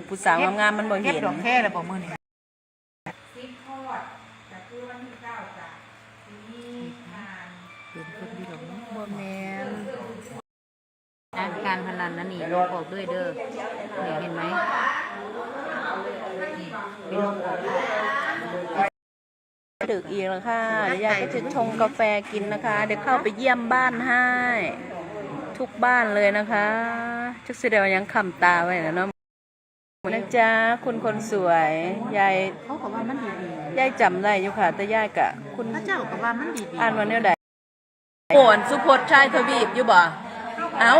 ปผู้สาวงามๆมันบ่เก็บเห็นดอกแค่แล้วบ่มื้อนี้ซิปทอดแต่คือวันที่เก้าจ้ะทีนี้ทานเป็นคนที่ดอกนี้บ่แม่นนะการพนันนั่นนี่ลบออกด้วยเด้อเนี่ยเห็นไหมไปลบออกดึกอีกแล้วค่ะเดี๋ยวยายก็จะชงกาแฟกินนะคะ เดี๋ยวเข้าไปเยี่ยมบ้านให้ ทุกบ้านเลยนะคะจักสิเดียวายังคำตาไว้นะเนาะ นะจ๊ะคุณคนสวยยายเขาก็ว่ามันดียายจำได้อยู่ค่ะแต่ยายกะ คุณๆพระเจ้าก็ว่ามันดีอ่านวันนี้ใดโหนสุพจน์ชายทวีปอยู่บ่เอ้า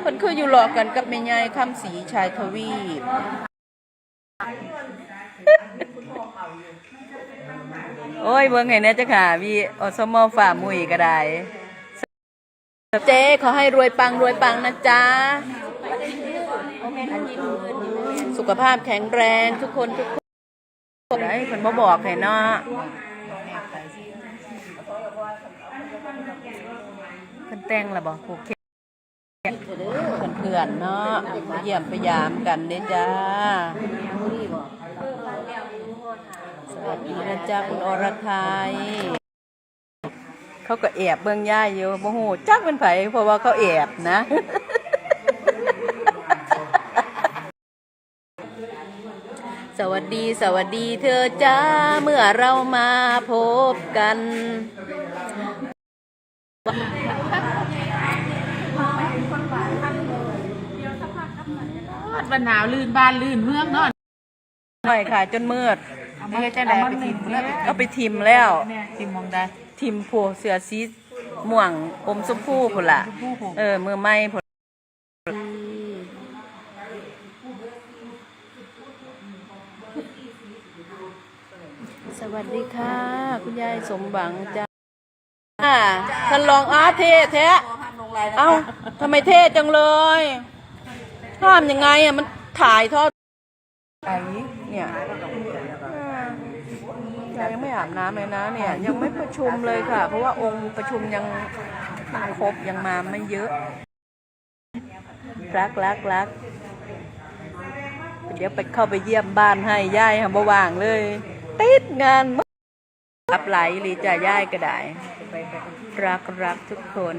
เพิ่นคืออยู่หลอกกันกับแม่ยายคำสีชายทวีปโอ้ยเบิ่งไงเนี่ยจ้ะค่ะพี่อสมอฝ่ามุยก็ได้เจ๊ขอให้รวยปังรวยปังนะจ๊ะ สุขภาพแข็งแรงทุกคนทุกคนได้เพิ่นบ่บอกให้เนาะเพิ่นแต่งและบ่ผูกเข็มเพื่อนๆเนาะไปเยี่ยมไปยามกันเด้จ้า สวัสดีนะจ๊ะคุณอรไทยเขาก็แอบเบิ่งย่าอยู่บ่ฮู้จักเป็นไผเพราะว่าเขาแอบนะ สวัสดีสวัสดีเธอจ้าเมื่อเรามาพบกัน วันหนาวลื่นบ้านลื่นเมืองเนาะหน่อยค่ะจนมืดไม่ใช่จังไดไปทิมเพื่อไปเอาไปทิมแล้ว ทิมมองได้ทิมผัวเสือสีม่วงอมชมพูพุ่นล่ะชมพู่ผมเออมือไม้พุ่นสวัสดีค่ะ คุณยายสมหวังจ้าท่านรองอาเท่แท้เอ้าทำไมเท่จังเลยห้ามยังไงอะมันถ่ายทอดไอ้เนี่ยยายยังไม่อาบน้ำเลยนะเนี่ยยังไม่ประชุมเลยค่ะ เพราะว่าองค์ประชุมยังไม่ครบยังมาไม่เยอะ รักรักรักเดี๋ยวไปเข้าไปเยี่ยมบ้านให้ย่ายค่ะบ่ว่างเลย ติดงาน มากรับไหลหรือจะย่ายก็ได้ รักรักทุกคน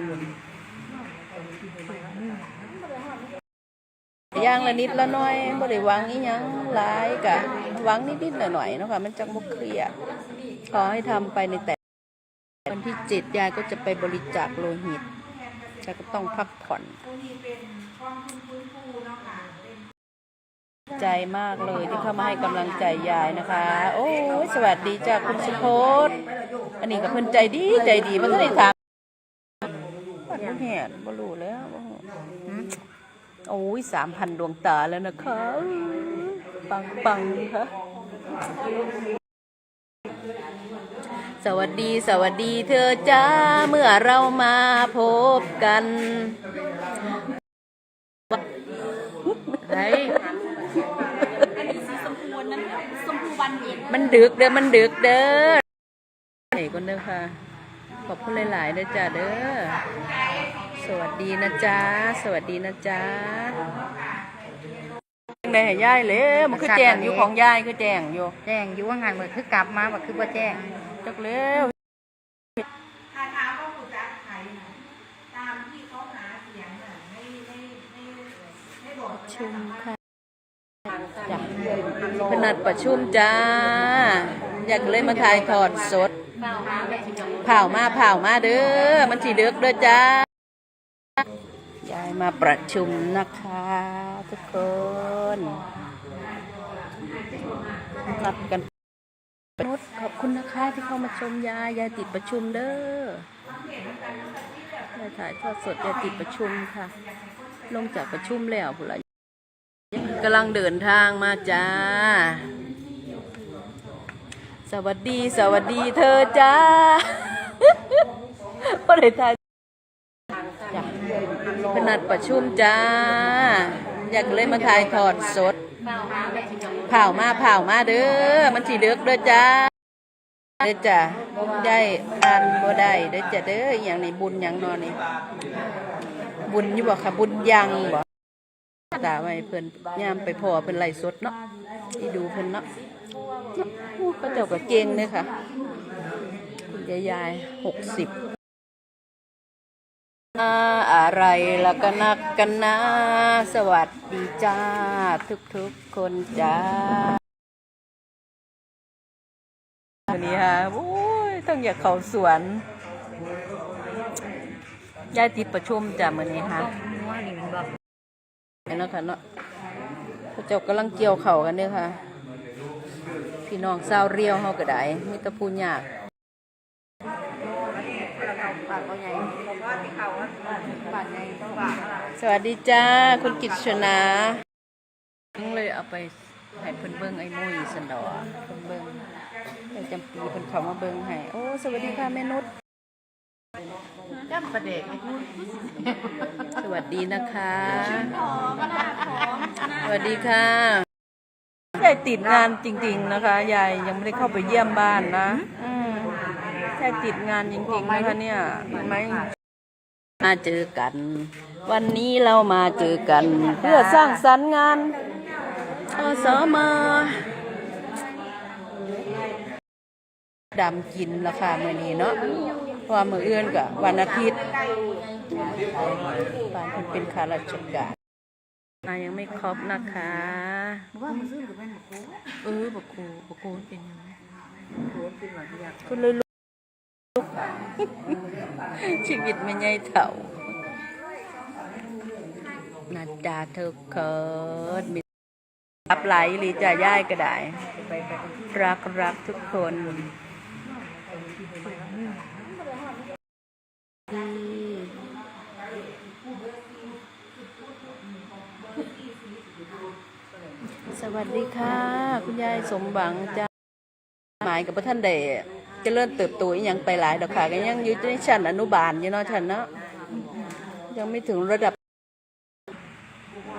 ย่างละนิดละน้อยบ่ได้หวังอีหยังหลายกะหวังนิดๆหน่อยๆเนาะค่ะมันจังบ่เครียดขอให้ทำไปในแต่วันที่เจ็ดยายก็จะไปบริจาคโลหิตยายก็ต้องพักผ่อน ใจมากเลยที่เข้ามาให้กำลังใจยายนะคะ โอ้ยสวัสดีจ้าคุณสุพจน์อันนี้ก็เพิ่นใจดีใจดีมันได้ถามบ่เห็นบ่รู้แล้วบ่รู้หืมโอ้ยสามพันดวงตาแล้วนะคะ ปังปังๆค่ะสวัสดีสวัสดีเธอจ้าเมื่อเรามาพบกัน มันดึกเด้อ มันดึกเด้อไหนคนเด้อค่ะ ขอบคุณหลายๆเด้อจ้าเด้อ สวัสดีนะจ๊ะ สวัสดีนะจ๊ะยังไงให้ย่ายเลยมันคือแจ้งอยู่ของย่ายคือแจ้งอยู่ แจ้งอยู่ว่างานมันคือกลับมาว่าคือบ่แจ้ง จักเร็วถ้าถามว่าผู้จัดใครน่ะตามที่เขาหาเสียงน่ะไม่ไม่ไม่ไม่บอกชุมค่ะจ้ะ พนัดประชุมจ้า อยากเลยมาถ่ายทอดสดเผามาเผามาเด้อ มันสีเดือกเด้อจ้ายายมาประชุมนะคะ ทุกคนรับกันนุชขอบคุณนะคะที่เข้ามาชมยายยายติดประชุมเด้อยายถ่ายทอดสดยายติดประชุมค่ะ ลงจากประชุมแล้วพุ่นละ กำลังเดินทางมาจ้า สวัสดีสวัสดีเธอจ้าบ่ได้ทายจ้ะพนัดประชุมจ้า อยากเลยมาถ่ายทอดสด เผามาเผามาเด้อ มันสีเดือกเด้อจ้า เด้อจ้ะได้อ่านบ่ได้เด้อจ้ะเด้ออย่างนี้บุญหยังนอนนี่ บุญอยู่บ่ค่ะ บุญยังบ่ ตาไว้เพิ่นยามไปพอเพิ่นไล่สดเนาะที่ดูเพิ่นเนาะอู้พระเจ้าก็เก่งเลยค่ะคุณยายยายหกสิบอะไรแล่ะก็นักกันนะ สวัสดีจ้า ทุกๆคนจ้าวันนี้ค่ะโอ้ยต้องอยากเข้าสวนยายติดประชุมจ้ะมื้อนี้ค่ะ เนเนาะค่ะเนาะพระเจ้ากำลังเกี่ยวเข่ากันเนี่ยค่ะ พี่น้องชาวเรียวเฮาก็ได้มีแตะพูนยากปากเขาใหญ่ปากใหญ่ต้องปากสวัสดีจ้า คุณกิตชนาเลยเอาไปให้เพิ่นเบิ่งไอ้มุ้ยสันดอกเพิ่นเบิ่งแต่จำปีเพิ่นเขามาเบิ่งให้ โอ้ สวัสดีค่ะแม่นุช จ้ำประเด็กไอ้พูดสวัสดีนะคะ สวัสดีค่ะยายติดงานจริง ๆนะคะ ยายยังไม่ได้เข้าไปเยี่ยมบ้านนะอืมยายติดงานจริงๆนะคะเนี่ยเห็นไหมมาเจอกัน วันนี้เรามาเจอกัน เพื่อสร้างสรรค์งานอสมดำกินราคาเมื่อนี้เนาะเพ ราะว่ามืออื่นกับวันอาทิตย์บ้านเพิ่นเป็นข้าราชการอ่ายังไม่ครบนะคะว่ามันซื้อกับแม่นบอกเออบอกโกบอกโกเป็นยังไงคุณเลยลูกชีวิตไม่ใช่เถ่านาจาเธอเคิดมีรับไหลหรือจะย่ายก็ได้ รักรักทุกคน วัสดีค่ะ คุณยายสมหวังจ้าหมายกับพระท่านเดจะเริ่มเติบโตอีหยังไปหลายดอกค่ะก็ยังอยู่ในชั้นอนุบาลอยู่เนาะท่านเนาะยังไม่ถึงระดับ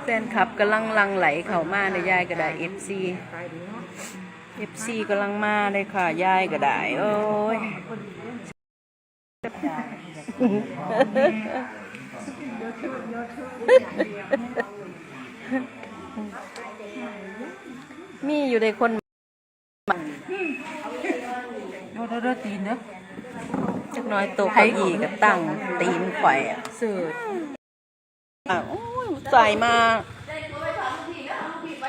แฟนคลับกำลังลังไหลเข้ามาในยายก็ได้ FC FC กำลังมาเลยค่ะยายก็ได้โอ้ย มีอยู่ในคนโดดโดดตีนเนอะจักหน้อยโตะเก้าอี้ก็ตั้งตีนข่อยอะเสิร์ฟอะโอ้ยใส่มา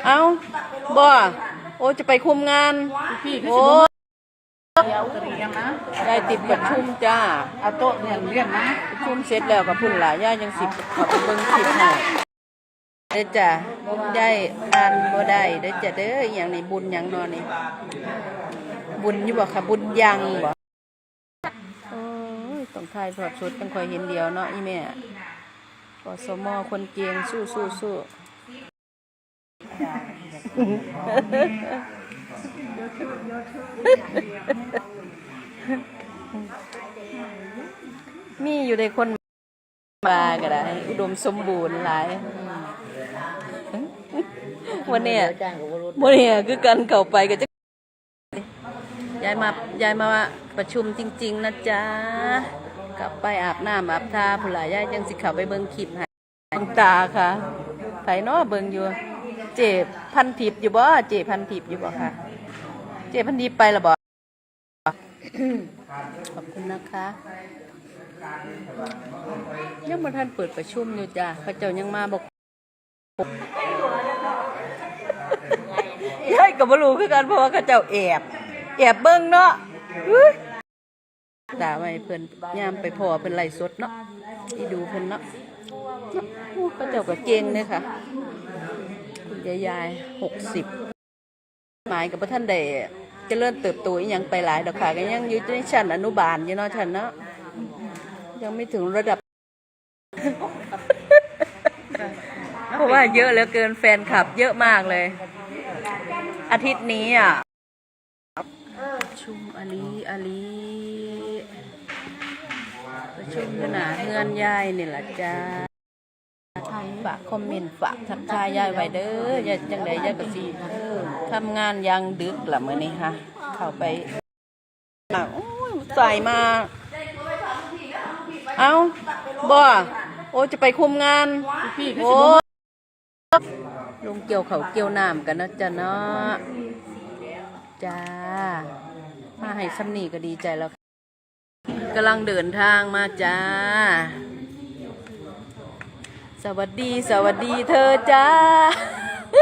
เอาบ่โอ้จะไปคุมงาน พี่ก็โอ้สิบเดียวกระเรียงนะยายติดประชุมจ้าเอาโต๊ะเนี่ยเรียงนะประชุมเสร็จแล้วกับพุ่นหลายย่ายังสิบเขอไปเบิ่งคลิปให้ เด้อจ้ะยายอ่านบ่ได้เด้อจ้ะเด้ออย่างนี้บุญหยังนอนนี่บุญอยู่บ่ค่ะ บุญยังบ่โอ้ยต้องทายทอดสดจังคอยเห็นเดียวเนาะอีแม่กสมอคนเก่งสู้สู้สู้มีอยู่ในคนมาก็ได้ อุดมสมบูรณ์หลาย วันเนี้ยจ้างกับวรุษวันเนี้ยคือการเข้าไปก็จะยายมายายมาประชุมจริง ๆ นะจ๊ะกลับไปอาบน้ำอาบทาผู้หลายยายยังสิเข้าไปเบิ่งคลิปให้ดวงตาค่ะไผเนาะเบิ่งอยู่ เจ็บพันทิพย์อยู่บ่เจ็บพันทิพย์อยู่บ่ค่ะ เจ็บพันทิพย์ไปและบ่ขอบคุณนะคะยังบ่ทันเปิดประชุมอยู่จ้ะเขาเจ้ายังมาบอก ยายก็บ่รู้คือกันเพราะว่าเขาเจ้าแอบแอบเบิ่งเนาะอุ๊ยตาไว้เพิ่นยามไปพอเพิ่นไล่สดเนาะที่ดูเพิ่นเนาะเนาะอู้เขาเจ้าก็เก่งเลยค่ะคุณยายยายหกสิบหมายกับพระท่านเดจะเริ่มเติบโตอีหยังไปหลายดอกค่ะก็ยังอยู่ในชั้นอนุบาลอยู่เนาะท่านเนาะยังไม่ถึงระดับ เพราะ ว่าเยอะเหลือเกินแฟนคลับ เยอะมากเลย อาทิตย์นี้อะประชุมอาลีอาลีประชุมอยู่หนาเฮือนยายนี่แหละจ้าฝากคอมเมนต์ฝากทักทายยายไว้เด้อยายจังไดยายก็สิทำงานยังดึกละมื้อนี้ฮะเข้าไปอ้าวโอ้ยใส่มา เอาบ่โอ้จะไปคุมงานพี่ก็โอ้สิบ ลงเกี่ยวเขาเกี่ยวน้ำกันเนาะจ้ะเนาะจ้า มาให้ซ้ำนี่ก็ดีใจแล้วกำลังเดินทางมาจ้า สวัสดีสวัสดีเธอจ้า